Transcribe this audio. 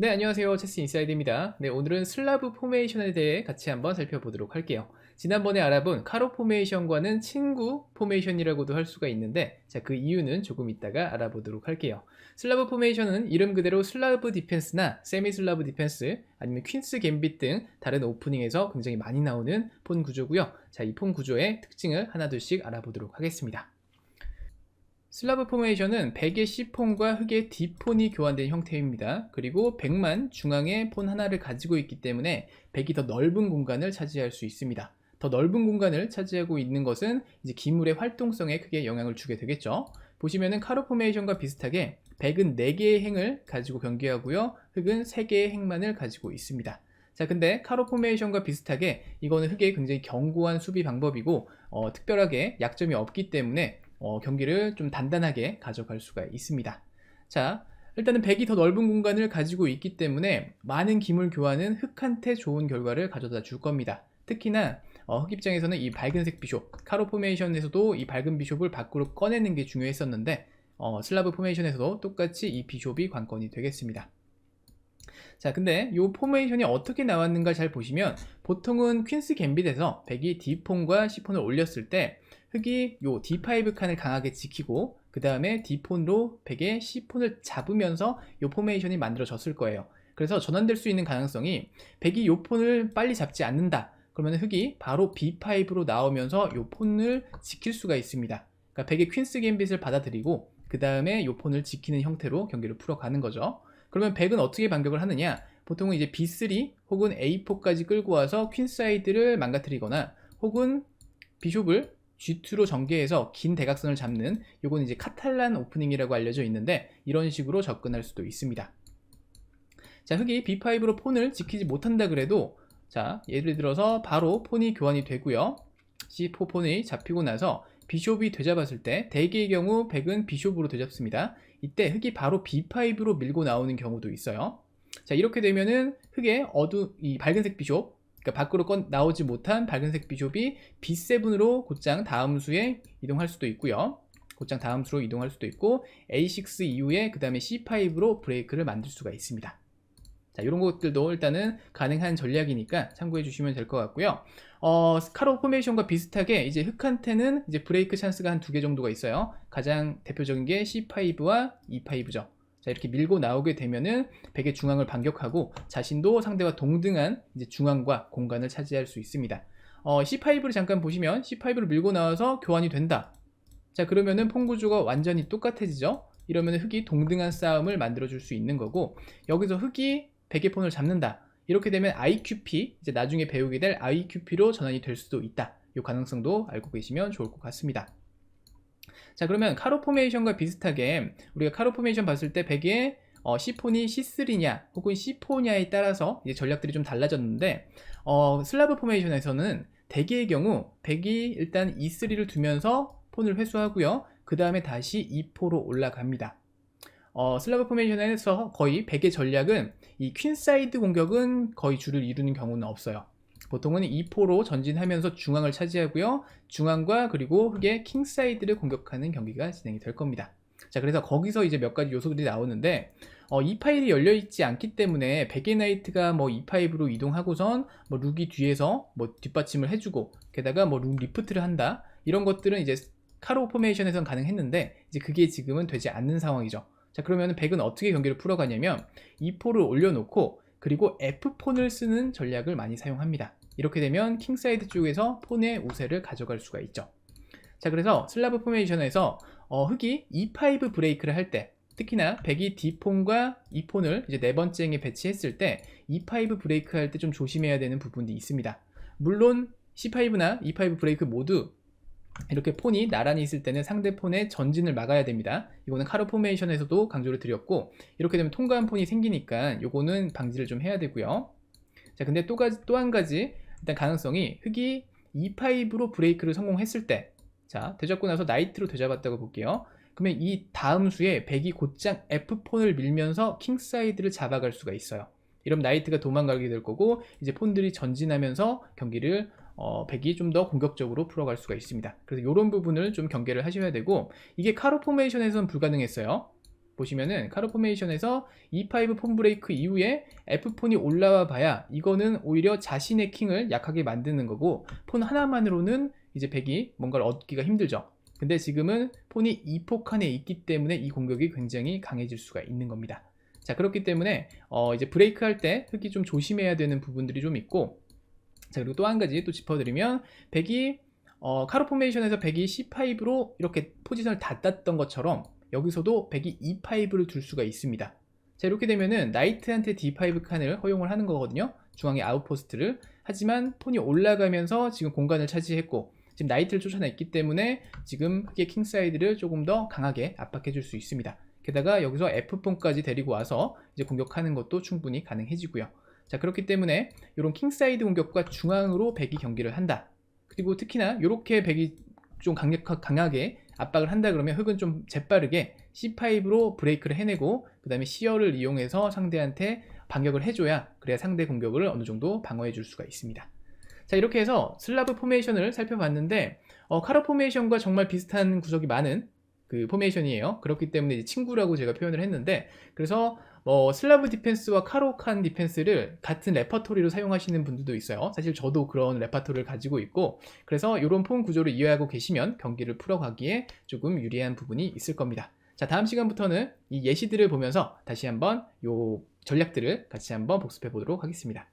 네, 안녕하세요. 체스 인사이드입니다. 네, 오늘은 슬라브 포메이션에 대해 같이 한번 살펴보도록 할게요. 지난번에 알아본 카로 포메이션과는 친구 포메이션이라고도 할 수가 있는데, 자, 그 이유는 조금 이따가 알아보도록 할게요. 슬라브 포메이션은 이름 그대로 슬라브 디펜스나 세미 슬라브 디펜스, 아니면 퀸스 갬빗 등 다른 오프닝에서 굉장히 많이 나오는 폰 구조고요. 자, 이 폰 구조의 특징을 하나둘씩 알아보도록 하겠습니다. 슬라브 포메이션은 백의 C폰과 흑의 D폰이 교환된 형태입니다. 그리고 백만 중앙에 폰 하나를 가지고 있기 때문에 백이 더 넓은 공간을 차지할 수 있습니다. 더 넓은 공간을 차지하고 있는 것은 이제 기물의 활동성에 크게 영향을 주게 되겠죠. 보시면은 카로 포메이션과 비슷하게 백은 4개의 행을 가지고 경기하고요. 흑은 3개의 행만을 가지고 있습니다. 자, 근데 카로 포메이션과 비슷하게 이거는 흑의 굉장히 견고한 수비 방법이고 어, 특별하게 약점이 없기 때문에 어, 경기를 좀 단단하게 가져갈 수가 있습니다. 자, 일단은 백이 더 넓은 공간을 가지고 있기 때문에 많은 기물 교환은 흑한테 좋은 결과를 가져다 줄 겁니다. 특히나 어, 흑 입장에서는 이 밝은색 비숍, 카로 포메이션에서도 이 밝은 비숍을 밖으로 꺼내는 게 중요했었는데 어, 슬라브 포메이션에서도 똑같이 이 비숍이 관건이 되겠습니다. 자, 근데 이 포메이션이 어떻게 나왔는가 잘 보시면 보통은 퀸스 갬빗에서 백이 D폰과 C폰을 올렸을 때 흑이 요 D5 칸을 강하게 지키고 그 다음에 D폰으로 백의 C폰을 잡으면서 요 포메이션이 만들어졌을 거예요. 그래서 전환될 수 있는 가능성이 백이 요 폰을 빨리 잡지 않는다. 그러면 흑이 바로 B5로 나오면서 요 폰을 지킬 수가 있습니다. 그러니까 백의 퀸스 갬빗을 받아들이고 그 다음에 요 폰을 지키는 형태로 경기를 풀어가는 거죠. 그러면 백은 어떻게 반격을 하느냐? 보통은 이제 B3 혹은 A4까지 끌고 와서 퀸사이드를 망가뜨리거나 혹은 비숍을 G2로 전개해서 긴 대각선을 잡는 요건 이제 카탈란 오프닝이라고 알려져 있는데 이런 식으로 접근할 수도 있습니다. 자, 흑이 B5로 폰을 지키지 못한다 그래도 자, 예를 들어서 바로 폰이 교환이 되고요. C4 폰이 잡히고 나서 비숍이 되잡았을 때 대개의 경우 백은 비숍으로 되잡습니다. 이때 흑이 바로 B5로 밀고 나오는 경우도 있어요. 자, 이렇게 되면은 흑의 어두 이 밝은색 비숍 그러니까 밖으로 꺼, 나오지 못한 밝은색 비숍이 B7으로 곧장 다음 수에 이동할 수도 있고요. 곧장 다음 수로 이동할 수도 있고 A6 이후에 그 다음에 C5로 브레이크를 만들 수가 있습니다. 자, 이런 것들도 일단은 가능한 전략이니까 참고해 주시면 될 것 같고요. 어, 카로 포메이션과 비슷하게 이제 흑한테는 이제 브레이크 찬스가 한 두 개 정도가 있어요. 가장 대표적인 게 C5와 E5죠. 자, 이렇게 밀고 나오게 되면은 백의 중앙을 반격하고 자신도 상대와 동등한 이제 중앙과 공간을 차지할 수 있습니다. 어, C5를 잠깐 보시면 C5를 밀고 나와서 교환이 된다. 자, 그러면은 폰 구조가 완전히 똑같아지죠? 이러면 흑이 동등한 싸움을 만들어줄 수 있는 거고, 여기서 흑이 백의 폰을 잡는다. 이렇게 되면 IQP, 이제 나중에 배우게 될 IQP로 전환이 될 수도 있다. 이 가능성도 알고 계시면 좋을 것 같습니다. 자 그러면 카로 포메이션과 비슷하게 우리가 카로 포메이션 봤을 때 100에 어, C4이 C3냐 혹은 C4냐에 따라서 이제 전략들이 좀 달라졌는데 어, 슬라브 포메이션에서는 대개의 경우 100이 일단 E3를 두면서 폰을 회수하고요 그 다음에 다시 E4로 올라갑니다 어, 슬라브 포메이션에서 거의 100의 전략은 이 퀸사이드 공격은 거의 주를 이루는 경우는 없어요 보통은 2포로 전진하면서 중앙을 차지하고요. 중앙과 그리고 흑의 킹사이드를 공격하는 경기가 진행이 될 겁니다. 자, 그래서 거기서 이제 몇 가지 요소들이 나오는데, 어, 이 파일이 열려 있지 않기 때문에 백의 나이트가 뭐 E5로 이동하고선 뭐 룩이 뒤에서 뭐 뒷받침을 해주고, 게다가 뭐 룩 리프트를 한다. 이런 것들은 이제 카로 포메이션에선 가능했는데, 이제 그게 지금은 되지 않는 상황이죠. 자, 그러면 백은 어떻게 경기를 풀어가냐면, E4를 올려놓고, 그리고 F폰을 쓰는 전략을 많이 사용합니다. 이렇게 되면 킹사이드 쪽에서 폰의 우세를 가져갈 수가 있죠. 자, 그래서 슬라브 포메이션에서 어, 흑이 E5 브레이크를 할 때, 특히나 백이 D폰과 E폰을 이제 네 번째 행에 배치했을 때 E5 브레이크 할 때 좀 조심해야 되는 부분이 있습니다. 물론 C5나 E5 브레이크 모두 이렇게 폰이 나란히 있을 때는 상대 폰의 전진을 막아야 됩니다. 이거는 카로 포메이션에서도 강조를 드렸고 이렇게 되면 통과한 폰이 생기니까 이거는 방지를 좀 해야 되고요. 자, 근데 또, 또한 가지 일단 가능성이 흑이 E5로 브레이크를 성공했을 때, 자, 되잡고 나서 나이트로 되잡았다고 볼게요. 그러면 이 다음 수에 백이 곧장 F폰을 밀면서 킹사이드를 잡아갈 수가 있어요. 이러면 나이트가 도망가게 될 거고, 이제 폰들이 전진하면서 경기를 어, 백이 좀 더 공격적으로 풀어갈 수가 있습니다. 그래서 이런 부분을 좀 경계를 하셔야 되고, 이게 카로 포메이션에서는 불가능했어요. 보시면은 카로 포메이션에서 E5 폰 브레이크 이후에 F폰이 올라와 봐야 이거는 오히려 자신의 킹을 약하게 만드는 거고 폰 하나만으로는 이제 백이 뭔가를 얻기가 힘들죠. 근데 지금은 폰이 2포 칸에 있기 때문에 이 공격이 굉장히 강해질 수가 있는 겁니다. 자 그렇기 때문에 어, 이제 브레이크 할때 흑이 좀 조심해야 되는 부분들이 좀 있고 자 그리고 또 한 가지 또 짚어드리면 백이 어, 카로 포메이션에서 백이 C5로 이렇게 포지션을 닫았던 것처럼 여기서도 백이 E5를 둘 수가 있습니다. 자 이렇게 되면은 나이트한테 D5 칸을 허용을 하는 거거든요. 중앙의 아웃포스트를 하지만 폰이 올라가면서 지금 공간을 차지했고 지금 나이트를 쫓아냈기 때문에 지금 흑의 킹사이드를 조금 더 강하게 압박해 줄 수 있습니다. 게다가 여기서 F폰까지 데리고 와서 이제 공격하는 것도 충분히 가능해지고요. 자 그렇기 때문에 이런 킹사이드 공격과 중앙으로 백이 경기를 한다. 그리고 특히나 이렇게 백이 좀 강력, 강하게 압박을 한다 그러면 흑은 좀 재빠르게 C5로 브레이크를 해내고 그 다음에 시어를 이용해서 상대한테 반격을 해줘야 그래야 상대 공격을 어느 정도 방어해 줄 수가 있습니다. 자 이렇게 해서 슬라브 포메이션을 살펴봤는데 어, 카로 포메이션과 정말 비슷한 구석이 많은 그 포메이션이에요. 그렇기 때문에 친구라고 제가 표현을 했는데 그래서 뭐 슬라브 디펜스와 카로칸 디펜스를 같은 레퍼토리로 사용하시는 분들도 있어요. 사실 저도 그런 레퍼토리를 가지고 있고 그래서 이런 폼 구조를 이해하고 계시면 경기를 풀어가기에 조금 유리한 부분이 있을 겁니다. 자 다음 시간부터는 이 예시들을 보면서 다시 한번 요 전략들을 같이 한번 복습해 보도록 하겠습니다.